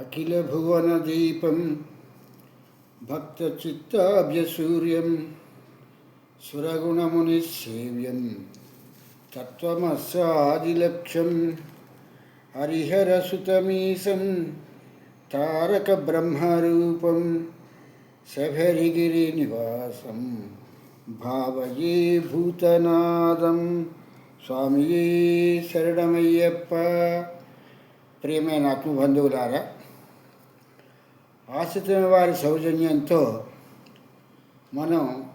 अखिलभुवनदीपं भक्तचित्ताब्जसूर्यं सुरगुणमुनिसेव्यं तत्त्वमस्सादिलक्ष्यं हरिहरसुतमीशं तारकब्रह्मरूपं शबरिगिरिनिवासं भावये भूतनादं స్వామియే శరణమయ్యప్ప ప్రియమైన ఆత్మబంధువులారా ఆశ్రితుల వారి సౌజన్యంతో మనం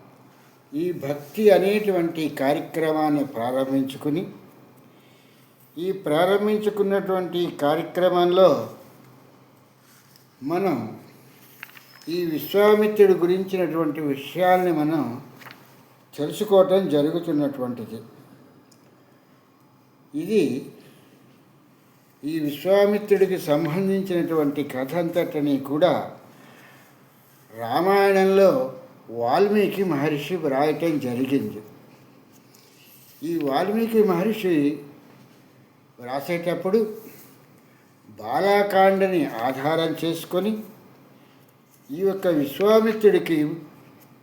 ఈ భక్తి అనేటువంటి కార్యక్రమాన్ని ప్రారంభించుకుని ఈ ప్రారంభించుకున్నటువంటి కార్యక్రమంలో మనం ఈ విశ్వామిత్రుడి గురించినటువంటి విషయాల్ని మనం తెలుసుకోవటం జరుగుతున్నటువంటిది. ఇది ఈ విశ్వామిత్రుడికి సంబంధించినటువంటి కథ అంతటిని కూడా రామాయణంలో వాల్మీకి మహర్షి వ్రాయటం జరిగింది. ఈ వాల్మీకి మహర్షి వ్రాసేటప్పుడు బాలాకాండని ఆధారం చేసుకొని ఈ యొక్క విశ్వామిత్రుడికి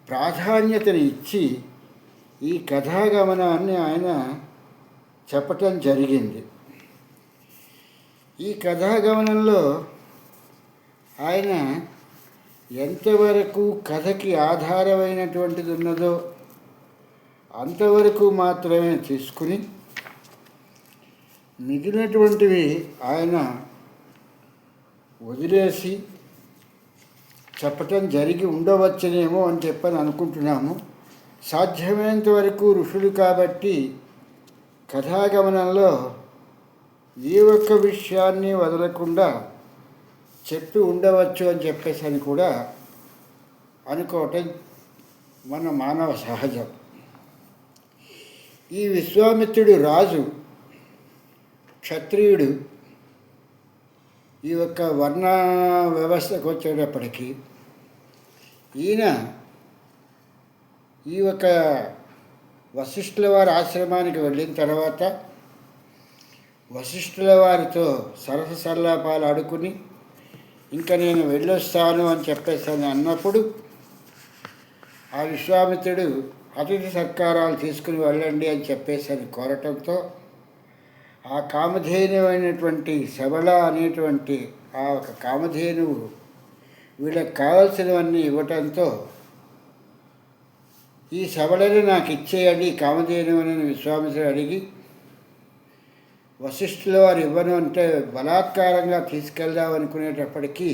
ప్రాధాన్యతను ఇచ్చి ఈ కథాగమనాన్ని ఆయన చెప్పటం జరిగింది. ఈ కథాగమనంలో ఆయన ఎంతవరకు కథకి ఆధారమైనటువంటిది ఉన్నదో అంతవరకు మాత్రమే తీసుకుని మిగిలినటువంటివి ఆయన వదిలేసి చెప్పటం జరిగి ఉండవచ్చునేమో అని చెప్పని అనుకుంటున్నాము. సాధ్యమైనంత వరకు ఋషులు కాబట్టి కథాగమనంలో ఏ ఒక్క విషయాన్ని వదలకుండా చెప్పి ఉండవచ్చు అని చెప్పేసి అని కూడా అనుకోవటం మన మానవ సహజం. ఈ విశ్వామిత్రుడు రాజు క్షత్రియుడు ఈ యొక్క వర్ణ వ్యవస్థకు వచ్చేటప్పటికీ ఈయన ఈ యొక్క వశిష్ఠుల వారి ఆశ్రమానికి వెళ్ళిన తర్వాత వశిష్ఠుల వారితో సరస సల్లాపాలు ఆడుకుని ఇంకా నేను వెళ్ళొస్తాను అని చెప్పేసి అన్నప్పుడు ఆ విశ్వామిత్రుడు అతిథి సత్కారాలు తీసుకుని వెళ్ళండి అని చెప్పేసి అని కోరటంతో ఆ కామధేనువైనటువంటి శబళ అనేటువంటి ఆ ఒక కామధేనువు వీళ్ళకి కావలసినవన్నీ ఇవ్వటంతో ఈ శబళని నాకు ఇచ్చేయండి కామధేనువని విశ్వామిత్రుడు అడిగి వశిష్ఠుల వారు ఇవ్వను అంటే బలాత్కారంగా తీసుకెళ్దాం అనుకునేటప్పటికీ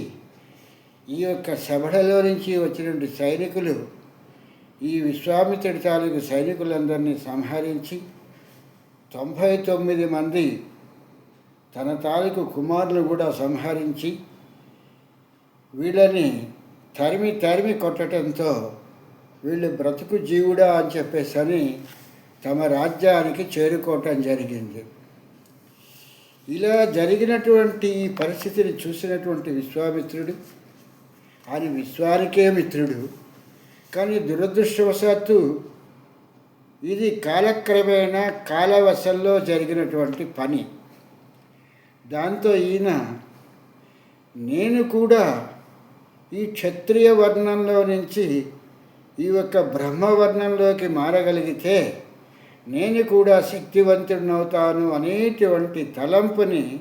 ఈ యొక్క శబడలో నుంచి వచ్చినటువంటి సైనికులు ఈ విశ్వామిత్రుడి తాలూకు సైనికులందరినీ సంహరించి తొంభై తొమ్మిది మంది తన తాలూకు కుమారులు కూడా సంహరించి వీళ్ళని తరిమి తరిమి కొట్టడంతో వీళ్ళు బ్రతుకు జీవుడా అని చెప్పేసి అని తమ రాజ్యానికి చేరుకోవటం జరిగింది. ఇలా జరిగినటువంటి పరిస్థితిని చూసినటువంటి విశ్వామిత్రుడు ఆయన విశ్వానికే మిత్రుడు. కానీ దురదృష్టవశాత్తు ఇది కాలక్రమేణా కాలవశంలో జరిగినటువంటి పని. దాంతో ఈయన నేను కూడా ఈ క్షత్రియ వర్ణంలో నుంచి ఈ యొక్క బ్రహ్మవర్ణంలోకి మారగలిగితే నేను కూడా శక్తివంతుడినవుతాను అనేటువంటి తలంపుని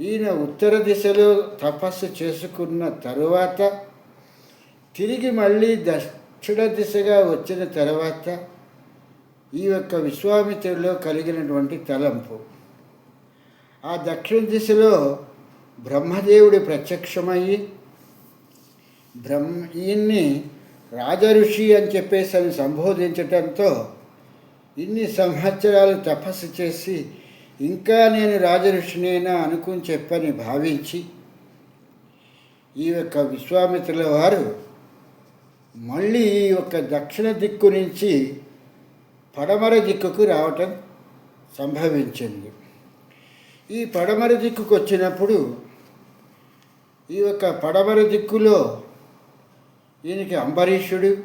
ఈయన ఉత్తర దిశలో తపస్సు చేసుకున్న తరువాత తిరిగి మళ్ళీ దక్షిణ దిశగా వచ్చిన తర్వాత ఈ యొక్క విశ్వామిత్రుడిలో కలిగినటువంటి తలంపు. ఆ దక్షిణ దిశలో బ్రహ్మదేవుడి ప్రత్యక్షమయ్యి బ్రహ్మ ఈయన్ని రాజఋషి అని చెప్పేసి అని సంబోధించటంతో ఇన్ని సంవత్సరాలు తపస్సు చేసి ఇంకా నేను రాజఋషినేనా అనుకుని చెప్పని భావించి ఈ యొక్క విశ్వామిత్రుల వారు మళ్ళీ ఈ యొక్క దక్షిణ దిక్కు నుంచి పడమర దిక్కుకు రావటం సంభవించింది. ఈ పడమర దిక్కుకు వచ్చినప్పుడు ఈ యొక్క పడమర దిక్కులో ఈయనకి అంబరీషుడు.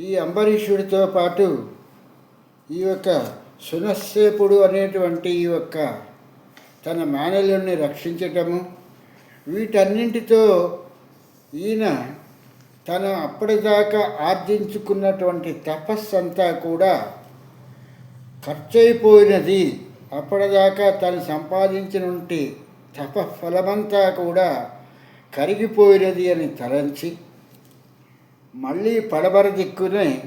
ఈ అంబరీషుడితో పాటు ఈ యొక్క సునస్సేపుడు అనేటువంటి ఈ యొక్క తన మేనల్ని రక్షించటము వీటన్నింటితో ఈయన తను అప్పటిదాకా ఆర్జించుకున్నటువంటి తపస్సు అంతా కూడా ఖర్చయిపోయినది. అప్పటిదాకా తను సంపాదించినటువంటి తప ఫలమంతా కూడా కరిగిపోయినది అని తలంచి మళ్ళీ పడబర దిక్కునే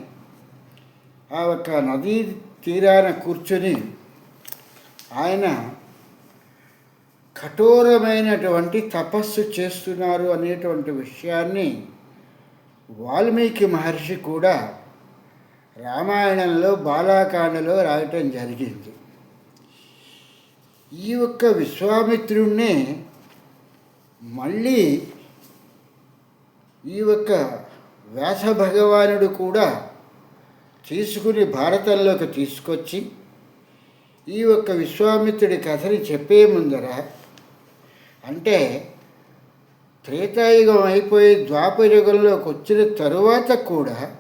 ఆ యొక్క నదీ తీరాన కూర్చొని ఆయన కఠోరమైనటువంటి తపస్సు చేస్తున్నారు అనేటువంటి విషయాన్ని వాల్మీకి మహర్షి కూడా రామాయణంలో బాలాకాండలో రాయటం జరిగింది. ఈ యొక్క విశ్వామిత్రుణ్ణి మళ్ళీ ఈ యొక్క వ్యాస భగవానుడు కూడా తీసుకుని భారతంలోకి తీసుకొచ్చి ఈ యొక్క విశ్వామిత్రుడి కథని చెప్పే ముందర అంటే త్రేతాయుగం అయిపోయి ద్వాపరయుగంలోకి వచ్చిన తరువాత కూడా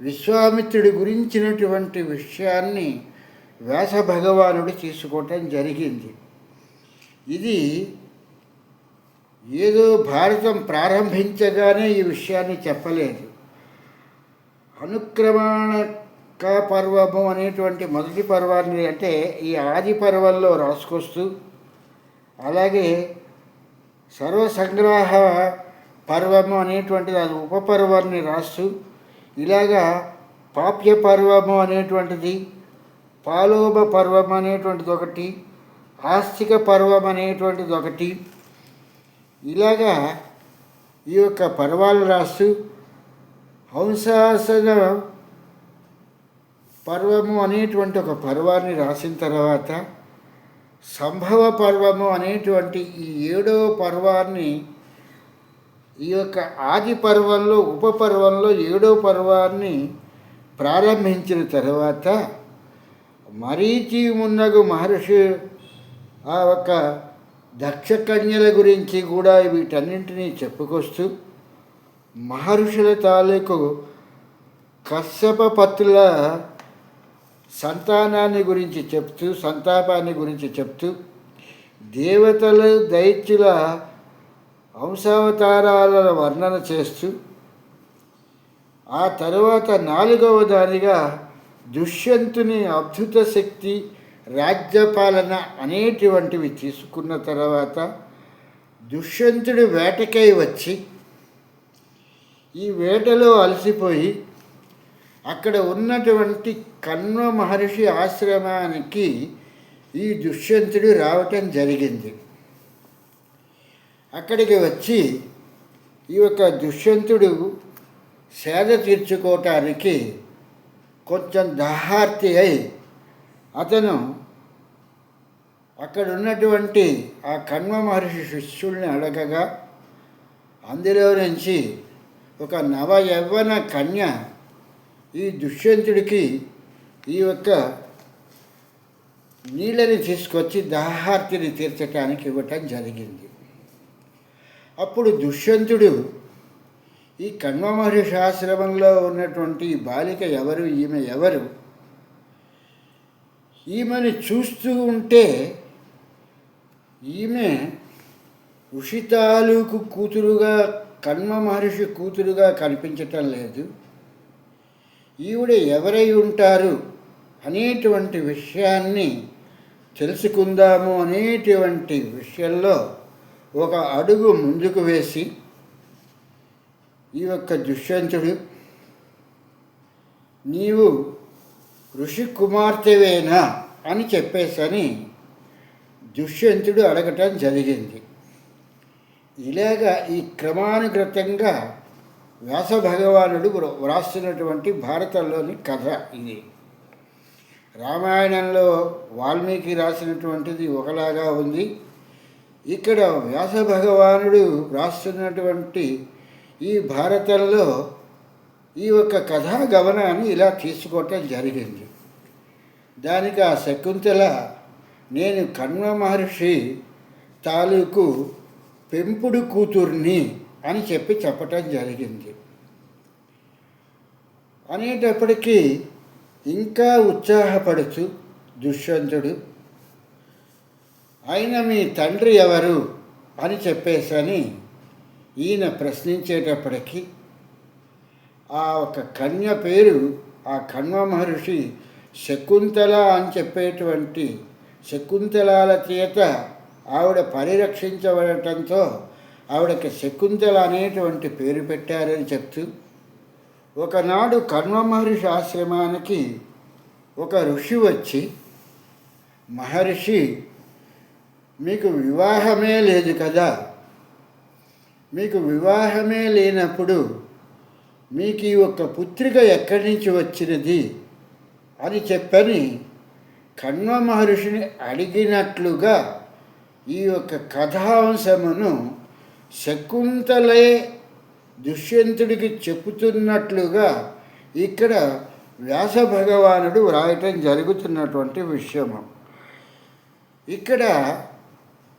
విశ్వామిత్రుడి గురించినటువంటి విషయాన్ని వ్యాస భగవానుడు తీసుకోవటం జరిగింది. ఇది ఏదో భారతం ప్రారంభించగానే ఈ విషయాన్ని చెప్పలేదు. అనుక్రమణక పర్వము అనేటువంటి మొదటి పర్వాన్ని అంటే ఈ ఆది పర్వంలో రాసుకొస్తూ అలాగే సర్వసంగ్రహ పర్వము అనేటువంటిది అది ఉపపర్వాన్ని రాస్తూ ఇలాగా పాప్య పర్వము అనేటువంటిది పాలోభ పర్వం అనేటువంటిది ఒకటి ఆస్తిక పర్వం అనేటువంటిది ఒకటి ఇలాగా ఈ యొక్క పర్వాలు రాస్తూ హంసాసన పర్వము అనేటువంటి ఒక పర్వాన్ని రాసిన తర్వాత సంభవ పర్వము అనేటువంటి ఈ ఏడవ పర్వాన్ని ఈ యొక్క ఆది పర్వంలో ఉపపర్వంలో ఏడవ పర్వాన్ని ప్రారంభించిన తర్వాత మరీచి మున్నగు మహర్షి ఆ ఒక దక్ష కన్యల గురించి కూడా వీటన్నింటినీ చెప్పుకొస్తూ మహర్షుల తాలూకు కశ్యప పత్రుల సంతానాన్ని గురించి చెప్తూ సంతాపాన్ని గురించి చెప్తూ దేవతలు దైత్యుల వంశావతారాల వర్ణన చేస్తూ ఆ తరువాత నాలుగవ దానిగా దుష్యంతుని అద్భుత శక్తి రాజ్యపాలన అనేటువంటివి తీసుకున్న తర్వాత దుష్యంతుడు వేటకై వచ్చి ఈ వేటలో అలసిపోయి అక్కడ ఉన్నటువంటి కన్వ మహర్షి ఆశ్రమానికి ఈ దుష్యంతుడు రావటం జరిగింది. అక్కడికి వచ్చి ఈ యొక్క దుష్యంతుడు సేద తీర్చుకోవటానికి కొంచెం దహార్తి అయి అతను అక్కడ ఉన్నటువంటి ఆ కన్వ మహర్షి శిష్యుల్ని అడగగా అందులో నుంచి ఒక నవ యవ్వన కన్య ఈ దుష్యంతుడికి ఈ యొక్క నీళ్ళని తీసుకొచ్చి దాహార్తిని తీర్చడానికి ఇవ్వటం జరిగింది. అప్పుడు దుష్యంతుడు ఈ కన్వమహర్షి ఆశ్రమంలో ఉన్నటువంటి ఈ బాలిక ఎవరు ఈమె ఎవరు? ఈమెను చూస్తూ ఉంటే ఈమె ఋషి తాలూకు కూతురుగా కన్మ మహర్షి కూతురుగా కనిపించటం లేదు. ఈవిడ ఎవరై ఉంటారు అనేటువంటి విషయాన్ని తెలుసుకుందాము అనేటువంటి విషయంలో ఒక అడుగు ముందుకు వేసి ఈ యొక్క దుష్యంతుడు నీవు ఋషి కుమార్తెవేనా అని చెప్పేసని దుష్యంతుడు అడగటం జరిగింది. ఇలాగా ఈ క్రమానుగతంగా వ్యాస భగవానుడు వ్రాస్తున్నటువంటి భారతంలోని కథ ఇది. రామాయణంలో వాల్మీకి రాసినటువంటిది ఒకలాగా ఉంది. ఇక్కడ వ్యాస భగవానుడు రాస్తున్నటువంటి ఈ భారతంలో ఈ యొక్క కథా గమనాన్ని ఇలా తీసుకోవటం జరిగింది. దానికి ఆ శకుంతల నేను కన్వ మహర్షి తాలూకు పెంపుడు కూతుర్ని అని చెప్పి చెప్పటం జరిగింది. అనేటప్పటికీ ఇంకా ఉత్సాహపడుతూ దుష్యంతుడు ఆయన మీ తండ్రి ఎవరు? అని చెప్పేసని ఈయన ప్రశ్నించేటప్పటికీ ఆ ఒక కన్య పేరు ఆ కన్వ మహర్షి శకుంతల అని చెప్పేటువంటి శకుంతలాల చేత ఆవిడ పరిరక్షించబడటంతో ఆవిడకి శకుంతల అనేటువంటి పేరు పెట్టారని చెప్తూ ఒకనాడు కర్మ మహర్షి ఆశ్రమానికి ఒక ఋషి వచ్చి మహర్షి మీకు వివాహమే లేదు కదా. మీకు వివాహమే లేనప్పుడు మీకు ఈ ఒక్క పుత్రిక ఎక్కడి నుంచి వచ్చినది? అని చెప్పని కణ్వ మహర్షిని అడిగినట్లుగా ఈ యొక్క కథాంశమును శకుంతలే దుష్యంతుడికి చెబుతున్నట్లుగా ఇక్కడ వ్యాస భగవానుడు వ్రాయటం జరుగుతున్నటువంటి విషయము. ఇక్కడ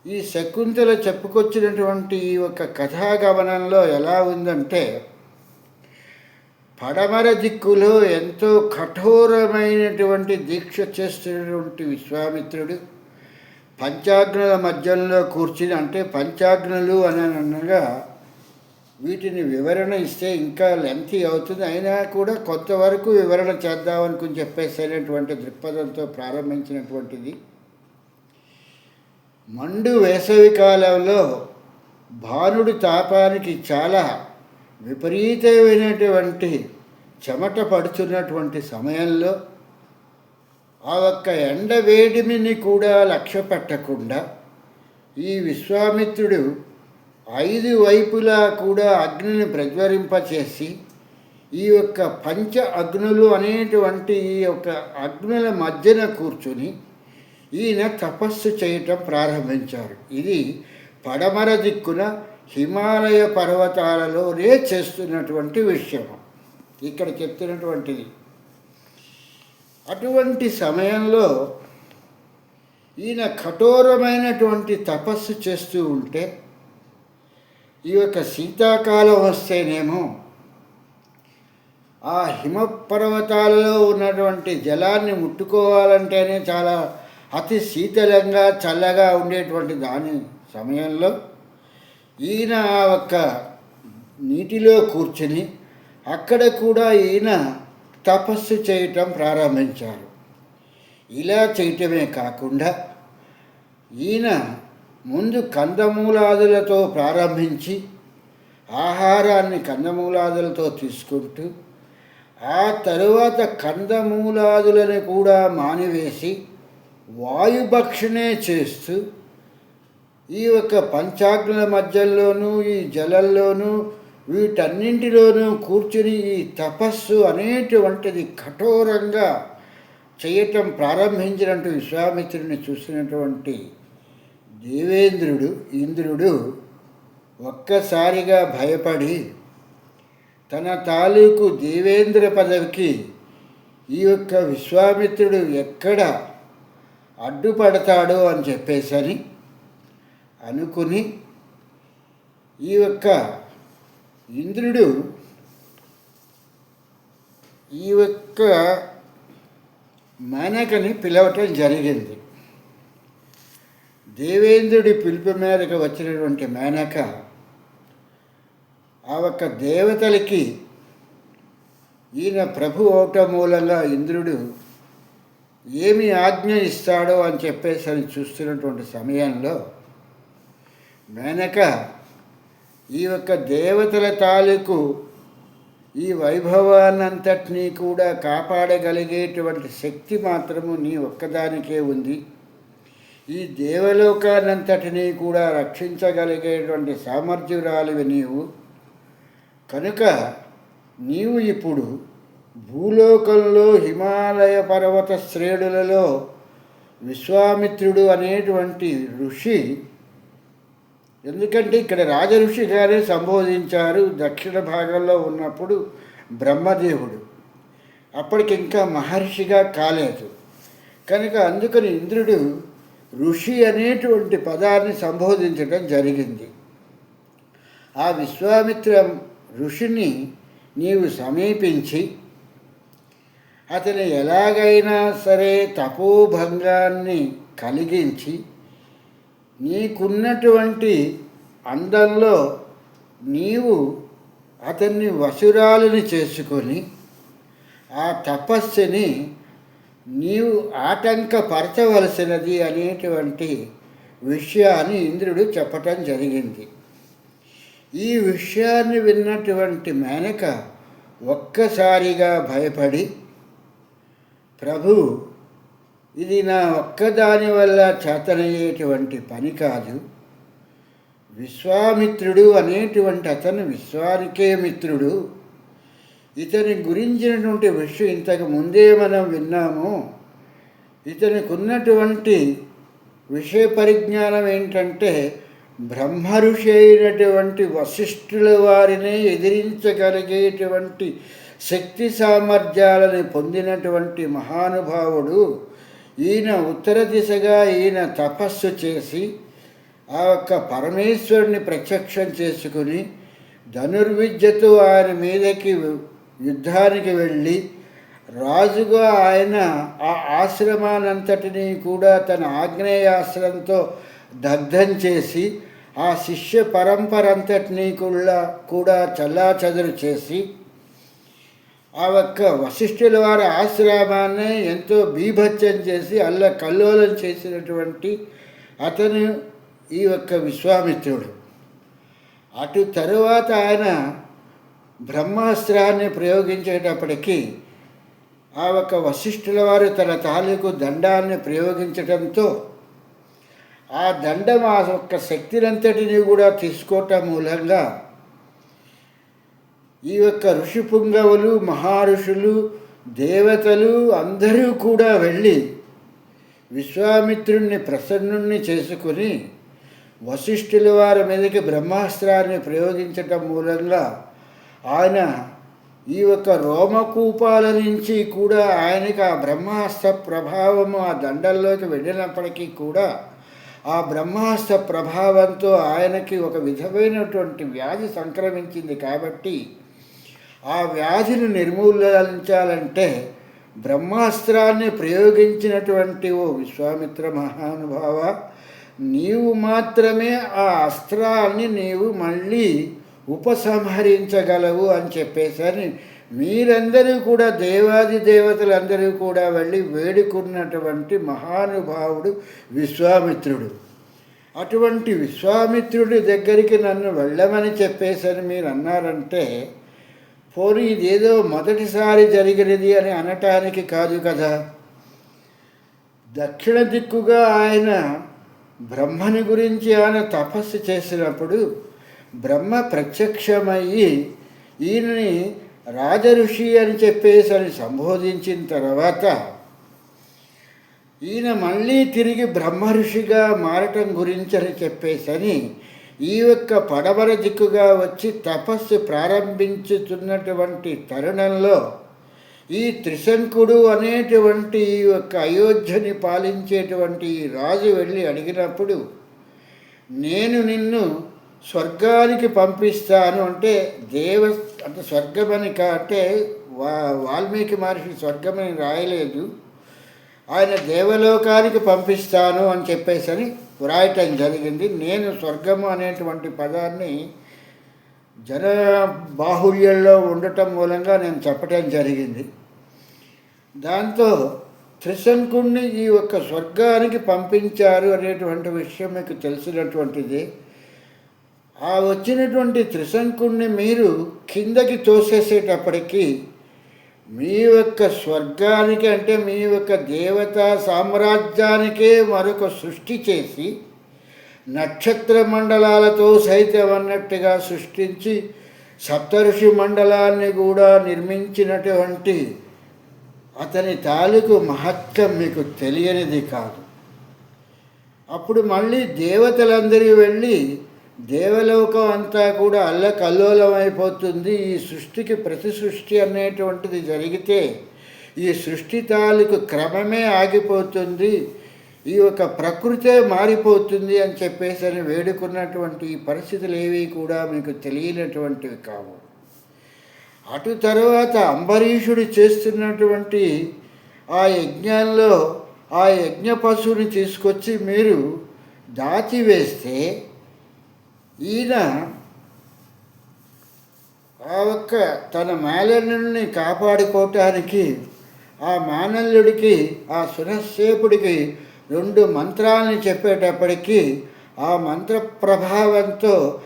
ఈ శకుంతల చెప్పుకొచ్చినటువంటి ఈ యొక్క కథాగమనంలో ఎలా ఉందంటే పడమర దిక్కులో ఎంతో కఠోరమైనటువంటి దీక్ష చేస్తున్నటువంటి విశ్వామిత్రుడు పంచాగ్నుల మధ్యంలో కూర్చుని అంటే పంచాగ్నులు అని అనగా వీటిని వివరణ ఇస్తే ఇంకా లెంతి అవుతుంది. అయినా కూడా కొంతవరకు వివరణ చేద్దామనుకుని చెప్పేసేటటువంటి దృక్పథంతో ప్రారంభించినటువంటిది. మండు వేసవి కాలంలో భానుడి తాపానికి చాలా విపరీతమైనటువంటి చెమట పడుతున్నటువంటి సమయంలో ఆ ఒక్క ఎండ వేడిమిని కూడా లక్ష్య పెట్టకుండా ఈ విశ్వామిత్రుడు ఐదు వైపులా కూడా అగ్నిని ప్రజ్వరింపచేసి ఈ యొక్క పంచ అగ్నులు అనేటువంటి ఈ యొక్క అగ్నుల మధ్యన కూర్చుని ఈయన తపస్సు చేయటం ప్రారంభించారు. ఇది పడమర దిక్కున హిమాలయ పర్వతాలలోనే చేస్తున్నటువంటి విషయం. ఇక్కడ చెప్తున్నటువంటిది. అటువంటి సమయంలో ఈయన కఠోరమైనటువంటి తపస్సు చేస్తూ ఉంటే ఈ యొక్క శీతాకాలం వస్తేనేమో ఆ హిమ పర్వతాలలో ఉన్నటువంటి జలాన్ని ముట్టుకోవాలంటేనే చాలా అతి శీతలంగా చల్లగా ఉండేటువంటి దాని సమయంలో ఈయన ఆ ఒక్క నీటిలో కూర్చుని అక్కడ కూడా ఈయన తపస్సు చేయటం ప్రారంభించారు. ఇలా చేయటమే కాకుండా ఈయన ముందు కందమూలాదులతో ప్రారంభించి ఆహారాన్ని కందమూలాదులతో తీసుకుంటూ ఆ తరువాత కందమూలాదులను కూడా మానివేసి వాయుభక్షణే చేస్తూ ఈ యొక్క పంచాగ్నుల మధ్యలోనూ ఈ జలంలోనూ వీటన్నింటిలోనూ కూర్చుని ఈ తపస్సు అనేటువంటిది కఠోరంగా చేయటం ప్రారంభించినట్టు విశ్వామిత్రుని చూసినటువంటి దేవేంద్రుడు ఇంద్రుడు ఒక్కసారిగా భయపడి తన తాలూకు దేవేంద్ర పదవికి ఈ యొక్క విశ్వామిత్రుడు ఎక్కడ అడ్డుపడతాడో అని చెప్పేసని అనుకుని ఈ యొక్క ఇంద్రుడు ఈ యొక్క మేనకని పిలవటం జరిగింది. దేవేంద్రుడి పిలుపు మేరకు వచ్చినటువంటి మేనక ఆ ఒక్క దేవతలకి ఈయన ప్రభు అవటం మూలంగా ఇంద్రుడు ఏమి ఆజ్ఞ ఇస్తాడో అని చెప్పేసి అని చూస్తున్నటువంటి సమయంలో మేనక ఈ యొక్క దేవతల తాలూకు ఈ వైభవాన్నంతటినీ కూడా కాపాడగలిగేటువంటి శక్తి మాత్రము నీ ఒక్కదానికే ఉంది. ఈ దేవలోకాన్నంతటినీ కూడా రక్షించగలిగేటువంటి సామర్థ్యురాలివి నీవు. కనుక నీవు ఇప్పుడు భూలోకంలో హిమాలయ పర్వత శ్రేణులలో విశ్వామిత్రుడు అనేటువంటి ఋషి ఎందుకంటే ఇక్కడ రాజఋషిగానే సంబోధించారు దక్షిణ భాగంలో ఉన్నప్పుడు బ్రహ్మదేవుడు. అప్పటికి ఇంకా మహర్షిగా కాలేదు. కనుక అందుకని ఇంద్రుడు ఋషి అనేటువంటి పదాన్ని సంబోధించడం జరిగింది. ఆ విశ్వామిత్ర ఋషిని నీవు సమీపించి అతని ఎలాగైనా సరే తపోభంగాన్ని కలిగించి నీకున్నటువంటి అందంలో నీవు అతన్ని వసురాలని చేసుకొని ఆ తపస్సుని నీవు ఆటంకపరచవలసినది అనేటువంటి విషయాన్ని ఇంద్రుడు చెప్పటం జరిగింది. ఈ విషయాన్ని విన్నటువంటి మేనక ఒక్కసారిగా భయపడి ప్రభు ఇది నా ఒక్కదాని వల్ల చేతనయ్యేటువంటి పని కాదు. విశ్వామిత్రుడు అనేటువంటి అతను విశ్వానికే మిత్రుడు. ఇతని గురించినటువంటి విషయం ఇంతకు ముందే మనం విన్నాము. ఇతనికి ఉన్నటువంటి విషయ పరిజ్ఞానం ఏంటంటే బ్రహ్మ ఋషి అయినటువంటి వశిష్ఠుల వారినే ఎదిరించగలిగేటువంటి శక్తి సామర్థ్యాలని పొందినటువంటి మహానుభావుడు. ఈయన ఉత్తర దిశగా ఈయన తపస్సు చేసి ఆ యొక్క పరమేశ్వరుని ప్రత్యక్షం చేసుకుని ధనుర్విద్యతో ఆయన మీదకి యుద్ధానికి వెళ్ళి రాజుగా ఆయన ఆ ఆశ్రమానంతటినీ కూడా తన ఆగ్నేయాశ్రంతో దగ్ధం చేసి ఆ శిష్య పరంపర అంతటినీ కూడా కూడా చల్లాచదురు చేసి ఆ యొక్క వశిష్ఠుల వారి ఆశ్రమాన్ని ఎంతో బీభత్యం చేసి అల్ల కల్లోలం చేసినటువంటి అతను ఈ యొక్క విశ్వామిత్రుడు. అటు తరువాత ఆయన బ్రహ్మాస్త్రాన్ని ప్రయోగించేటప్పటికీ ఆ యొక్క వశిష్ఠుల వారు తన తాలూకు దండాన్ని ప్రయోగించడంతో ఆ దండం ఆ యొక్క శక్తినంతటిని కూడా తీసుకోవటం మూలంగా ఈ యొక్క ఋషి పుంగవులు మహారుషులు దేవతలు అందరూ కూడా వెళ్ళి విశ్వామిత్రుణ్ణి ప్రసన్నుణ్ణి చేసుకుని వశిష్ఠుల వారి మీదకి బ్రహ్మాస్త్రాన్ని ప్రయోగించటం మూలంగా ఆయన ఈ యొక్క రోమకూపాల నుంచి కూడా ఆయనకి ఆ బ్రహ్మాస్త్ర ప్రభావము ఆ దండల్లోకి వెళ్ళినప్పటికీ కూడా ఆ బ్రహ్మాస్త్ర ప్రభావంతో ఆయనకి ఒక విధమైనటువంటి వ్యాధి సంక్రమించింది కాబట్టి ఆ వ్యాధిని నిర్మూలించాలంటే బ్రహ్మాస్త్రాన్ని ప్రయోగించినటువంటి ఓ విశ్వామిత్ర మహానుభావ నీవు మాత్రమే ఆ అస్త్రాన్ని నీవు మళ్ళీ ఉపసంహరించగలవు అని చెప్పేసరి మీరందరూ కూడా దేవాది దేవతలందరూ కూడా వెళ్ళి వేడుకున్నటువంటి మహానుభావుడు విశ్వామిత్రుడు. అటువంటి విశ్వామిత్రుడి దగ్గరికి నన్ను వెళ్ళమని చెప్పేసరి మీరు అన్నారంటే పోనీ ఇదేదో మొదటిసారి జరిగినది అని అనటానికి కాదు కదా. దక్షిణ దిక్కుగా ఆయన బ్రహ్మని గురించి ఆయన తపస్సు చేసినప్పుడు బ్రహ్మ ప్రత్యక్షమయ్యి ఈయనని రాజఋషి అని చెప్పేసి అని సంబోధించిన తర్వాత ఈయన మళ్ళీ తిరిగి బ్రహ్మ ఋషిగా మారటం గురించి అని చెప్పేసని ఈ యొక్క పడవర దిక్కుగా వచ్చి తపస్సు ప్రారంభించుతున్నటువంటి తరుణంలో ఈ త్రిశంకుడు అనేటువంటి ఈ యొక్క అయోధ్యని పాలించేటువంటి ఈ రాజు వెళ్ళి అడిగినప్పుడు నేను నిన్ను స్వర్గానికి పంపిస్తాను. అంటే దేవ అంటే స్వర్గమని అంటే వా వాల్మీకి మహర్షి స్వర్గమని రాయలేదు. ఆయన దేవలోకానికి పంపిస్తాను అని చెప్పేసి వ్రాయటం జరిగింది. నేను స్వర్గము అనేటువంటి పదాన్ని జన బాహుళ్యంలో ఉండటం మూలంగా నేను చెప్పటం జరిగింది. దాంతో త్రిశంకుణ్ణి ఈ యొక్క స్వర్గానికి పంపించారు అనేటువంటి విషయం మీకు తెలిసినటువంటిది. ఆ వచ్చినటువంటి త్రిశంకుణ్ణి మీరు కిందకి తోసేసేటప్పటికీ మీ యొక్క స్వర్గానికి అంటే మీ యొక్క దేవతా సామ్రాజ్యానికే మరొక సృష్టి చేసి నక్షత్ర మండలాలతో సైతం అన్నట్టుగా సృష్టించి సప్తఋషి మండలాన్ని కూడా నిర్మించినటువంటి అతని తాలూకు మహత్వం మీకు తెలియనిది కాదు. అప్పుడు మళ్ళీ దేవతలందరూ వెళ్ళి దేవలోకం అంతా కూడా అల్లకల్లోలమైపోతుంది. ఈ సృష్టికి ప్రతి సృష్టి అనేటువంటిది జరిగితే ఈ సృష్టి తాలూకు క్రమమే ఆగిపోతుంది. ఈ యొక్క ప్రకృతే మారిపోతుంది అని చెప్పేసి అని వేడుకున్నటువంటి ఈ పరిస్థితులు ఏవి కూడా మీకు తెలియనటువంటివి కావు. అటు తర్వాత అంబరీషుడు చేస్తున్నటువంటి ఆ యజ్ఞంలో ఆ యజ్ఞ పశువుని తీసుకొచ్చి మీరు దాచివేస్తే ఈయన ఆ ఒక్క తన మాలిన్యుల్ని కాపాడుకోవటానికి ఆ మానల్యుడికి ఆ సురసేపుడికి రెండు మంత్రాలను చెప్పేటప్పటికీ ఆ మంత్ర ప్రభావంతో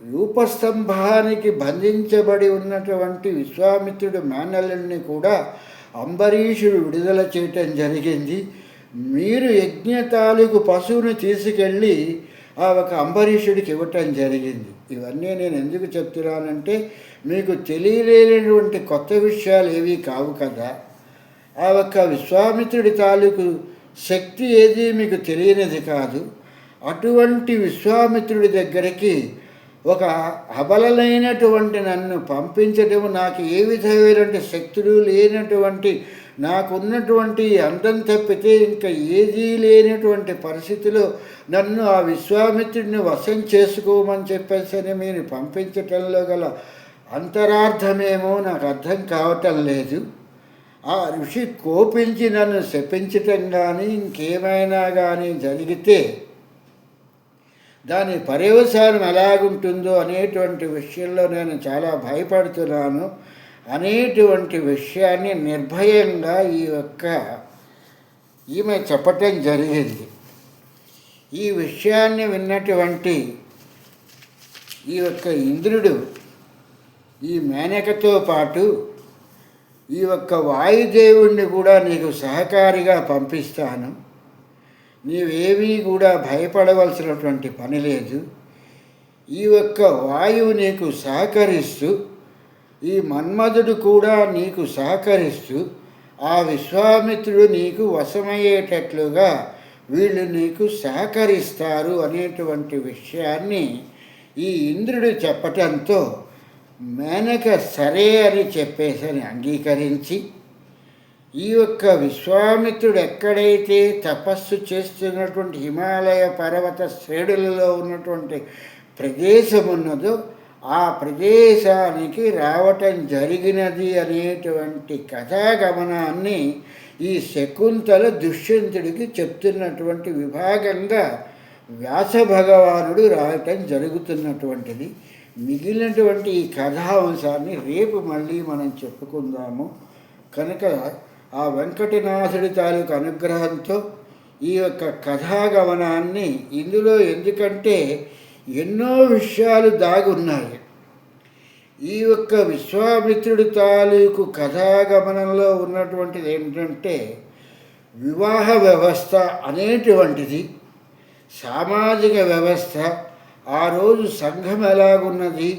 రూపస్తంభానికి బంధించబడి ఉన్నటువంటి విశ్వామిత్రుడు మానల్యుడిని కూడా అంబరీషుడు విడుదల చేయటం జరిగింది. మీరు యజ్ఞ తాలూకు పశువుని తీసుకెళ్ళి ఆ ఒక అంబరీషుడికి ఇవ్వటం జరిగింది. ఇవన్నీ నేను ఎందుకు చెప్తున్నానంటే మీకు తెలియలేనటువంటి కొత్త విషయాలు ఏవి కావు కదా. ఆ ఒక్క విశ్వామిత్రుడి తాలూకు శక్తి ఏది మీకు తెలియనిది కాదు. అటువంటి విశ్వామిత్రుడి దగ్గరికి ఒక అబలలైనటువంటి నన్ను పంపించడం నాకు ఏ విధమైనటువంటి శక్తులు లేనటువంటి నాకున్నటువంటి అందం తప్పితే ఇంకా ఏదీ లేనటువంటి పరిస్థితిలో నన్ను ఆ విశ్వామిత్రుడిని వశం చేసుకోమని చెప్పేసి అని మీరు పంపించటంలో గల అంతరార్థమేమో నాకు అర్థం కావటం లేదు. ఆ ఋషి కోపించి నన్ను శపించటం కానీ ఇంకేమైనా కానీ జరిగితే దాని పర్యవసానం ఎలాగుంటుందో అనేటువంటి విషయంలో నేను చాలా భయపడుతున్నాను. అనేటువంటి విషయాన్ని నిర్భయంగా ఈ యొక్క ఈమె చెప్పటం జరిగింది. ఈ విషయాన్ని విన్నటువంటి ఈ యొక్క ఇంద్రుడు ఈ మేనకతో పాటు ఈ యొక్క వాయుదేవుణ్ణి కూడా నీకు సహకారిగా పంపిస్తాను. నీవేమీ కూడా భయపడవలసినటువంటి పని లేదు. ఈ యొక్క వాయువు నీకు సహకరిస్తూ ఈ మన్మధుడు కూడా నీకు సహకరిస్తూ ఆ విశ్వామిత్రుడు నీకు వశమయ్యేటట్లుగా వీళ్ళు నీకు సహకరిస్తారు అనేటువంటి విషయాన్ని ఈ ఇంద్రుడు చెప్పటంతో మేనక సరే అని చెప్పేసని అంగీకరించి ఈ యొక్క విశ్వామిత్రుడు ఎక్కడైతే తపస్సు చేస్తున్నటువంటి హిమాలయ పర్వత శ్రేణులలో ఉన్నటువంటి ప్రదేశం ఉన్నదో ఆ ప్రదేశానికి రావటం జరిగినది అనేటువంటి కథాగమనాన్ని ఈ శకుంతల దుష్యంతుడికి చెప్తున్నటువంటి విభాగంగా వ్యాస భగవానుడు రాయటం జరుగుతున్నటువంటిది. మిగిలినటువంటి ఈ కథాంశాన్ని రేపు మళ్ళీ మనం చెప్పుకుందాము. కనుక ఆ వెంకటనాథుడి తాలూకు అనుగ్రహంతో ఈ యొక్క కథాగమనాన్ని ఇందులో ఎందుకంటే ఎన్నో విషయాలు దాగున్నాయి ఈ యొక్క విశ్వామిత్రుడి తాలూకు కథాగమనంలో ఉన్నటువంటిది ఏంటంటే వివాహ వ్యవస్థ అనేటువంటిది సామాజిక వ్యవస్థ ఆ రోజు సంఘం ఎలాగున్నది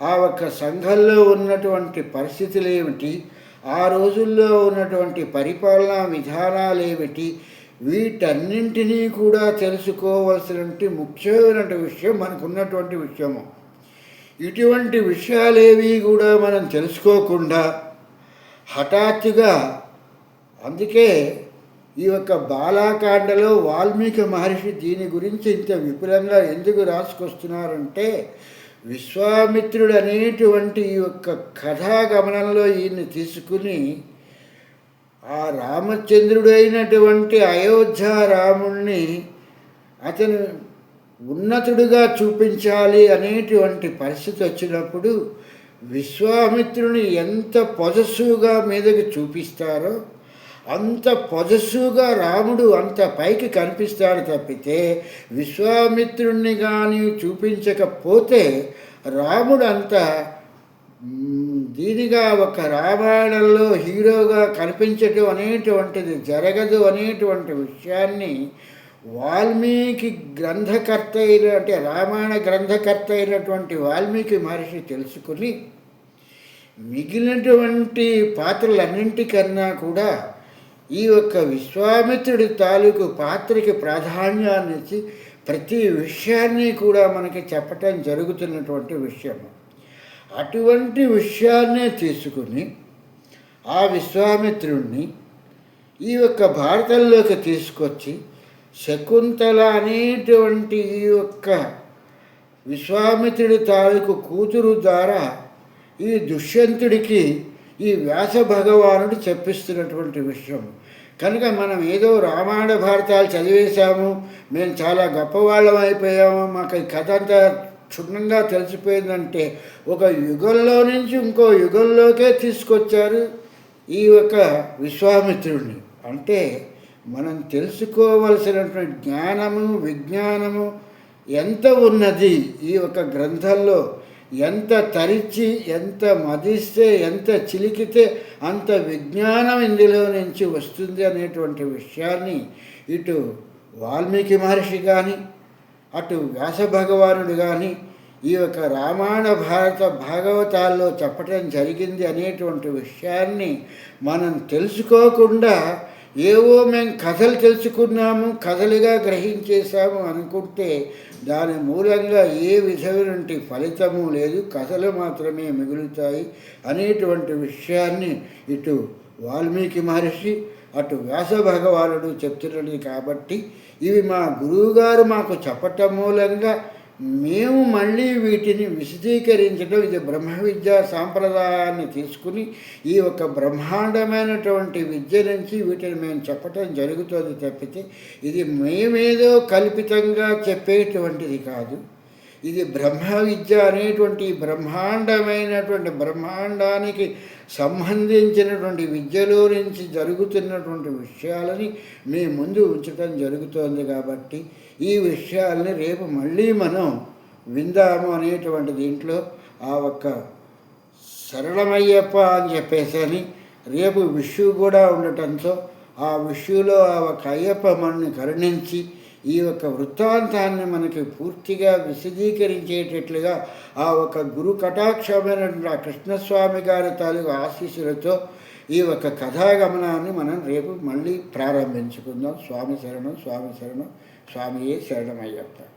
ఆ ఒక్క సంఘంలో ఉన్నటువంటి పరిస్థితులు ఏమిటి ఆ రోజుల్లో ఉన్నటువంటి పరిపాలనా విధానాలు ఏమిటి వీటన్నింటినీ కూడా తెలుసుకోవాల్సినటువంటి ముఖ్యమైనటువంటి విషయం మనకు ఉన్నటువంటి విషయము. ఇటువంటి విషయాలేవి కూడా మనం తెలుసుకోకుండా హఠాత్తుగా అందుకే ఈ యొక్క బాలాకాండలో వాల్మీకి మహర్షి దీని గురించి ఇంత విపులంగా ఎందుకు రాసుకొస్తున్నారంటే విశ్వామిత్రుడు అనేటువంటి ఈ యొక్క కథాగమనంలో ఈయన్ని తీసుకుని ఆ రామచంద్రుడైనటువంటి అయోధ్య రాముణ్ణి అతను ఉన్నతుడుగా చూపించాలి అనేటువంటి పరిస్థితి వచ్చినప్పుడు విశ్వామిత్రుని ఎంత పొజస్సుగా మీదకి చూపిస్తారో అంత పొజస్సుగా రాముడు అంత పైకి కనిపిస్తాడు తప్పితే విశ్వామిత్రుణ్ణి కానీ చూపించకపోతే రాముడు అంత దీనిగా ఒక రామాయణంలో హీరోగా కనిపించటం అనేటువంటిది జరగదు అనేటువంటి విషయాన్ని వాల్మీకి గ్రంథకర్త అయిన అంటే రామాయణ గ్రంథకర్త అయినటువంటి వాల్మీకి మహర్షి తెలుసుకుని మిగిలినటువంటి పాత్రలన్నింటికన్నా కూడా ఈ యొక్క విశ్వామిత్రుడి తాలూకు పాత్రకి ప్రాధాన్యాన్ని ఇచ్చి ప్రతి విషయాన్ని కూడా మనకి చెప్పటం జరుగుతున్నటువంటి విషయం అటువంటి విషయాన్నే తీసుకుని ఆ విశ్వామిత్రుడిని ఈ యొక్క భారతంలోకి తీసుకొచ్చి శకుంతల అనేటువంటి ఈ యొక్క విశ్వామిత్రుడి తాలూకు కూతురు ద్వారా ఈ దుష్యంతుడికి ఈ వ్యాస భగవానుడు చెప్పిస్తున్నటువంటి విషయం. కనుక మనం ఏదో రామాయణ భారతాలు చదివేశాము మేము చాలా గొప్పవాళ్ళం అయిపోయాము మాకు ఈ కథ అంతా క్షుణ్ణంగా తెలిసిపోయిందంటే ఒక యుగంలో నుంచి ఇంకో యుగంలోకే తీసుకొచ్చారు ఈ యొక్క విశ్వామిత్రుడిని. అంటే మనం తెలుసుకోవలసినటువంటి జ్ఞానము విజ్ఞానము ఎంత ఉన్నది ఈ యొక్క గ్రంథంలో? ఎంత తరిచి ఎంత మదిస్తే ఎంత చిలికితే అంత విజ్ఞానం ఇందులో నుంచి వస్తుంది అనేటువంటి విషయాన్ని ఇటు వాల్మీకి మహర్షి కానీ అటు వ్యాస భగవానుడు కానీ ఈ యొక్క రామాయణ భారత భాగవతాల్లో చెప్పటం జరిగింది అనేటువంటి విషయాన్ని మనం తెలుసుకోకుండా ఏవో మేము కథలు తెలుసుకున్నాము కథలుగా గ్రహించేశాము అనుకుంటే దాని మూలంగా ఏ విధమైనటువంటి ఫలితము లేదు కథలు మాత్రమే మిగులుతాయి అనేటువంటి విషయాన్ని ఇటు వాల్మీకి మహర్షి అటు వ్యాస భగవానుడు చెప్తున్నది కాబట్టి ఇవి మా గురువుగారు మాకు చెప్పటం మూలంగా మేము మళ్ళీ వీటిని విశదీకరించడం ఇది బ్రహ్మ విద్యా సాంప్రదాయాన్ని తీసుకుని ఈ ఒక బ్రహ్మాండమైనటువంటి విద్య నుంచి వీటిని మేము చెప్పటం జరుగుతుంది తప్పితే ఇది మేమేదో కల్పితంగా చెప్పేటువంటిది కాదు. ఇది బ్రహ్మ విద్య అనేటువంటి బ్రహ్మాండమైనటువంటి బ్రహ్మాండానికి సంబంధించినటువంటి విద్యలో నుంచి జరుగుతున్నటువంటి విషయాలని మీ ముందు ఉంచటం జరుగుతోంది కాబట్టి ఈ విషయాల్ని రేపు మళ్ళీ మనం విందాము అనేటువంటి దీంట్లో ఆ ఒక్క సరళమయ్యప్ప అని చెప్పేసి రేపు విషు కూడా ఉండటంతో ఆ విషులో ఆ ఒక అయ్యప్ప మనని కరుణించి ఈ యొక్క వృత్తాంతాన్ని మనకి పూర్తిగా విశదీకరించేటట్లుగా ఆ ఒక గురు కటాక్షమైనటువంటి ఆ కృష్ణస్వామి గారి తాలూకు ఆశీస్సులతో ఈ యొక్క కథాగమనాన్ని మనం రేపు మళ్ళీ ప్రారంభించుకుందాం. స్వామి శరణం స్వామి శరణం స్వామియే శరణమయ్యప్ప.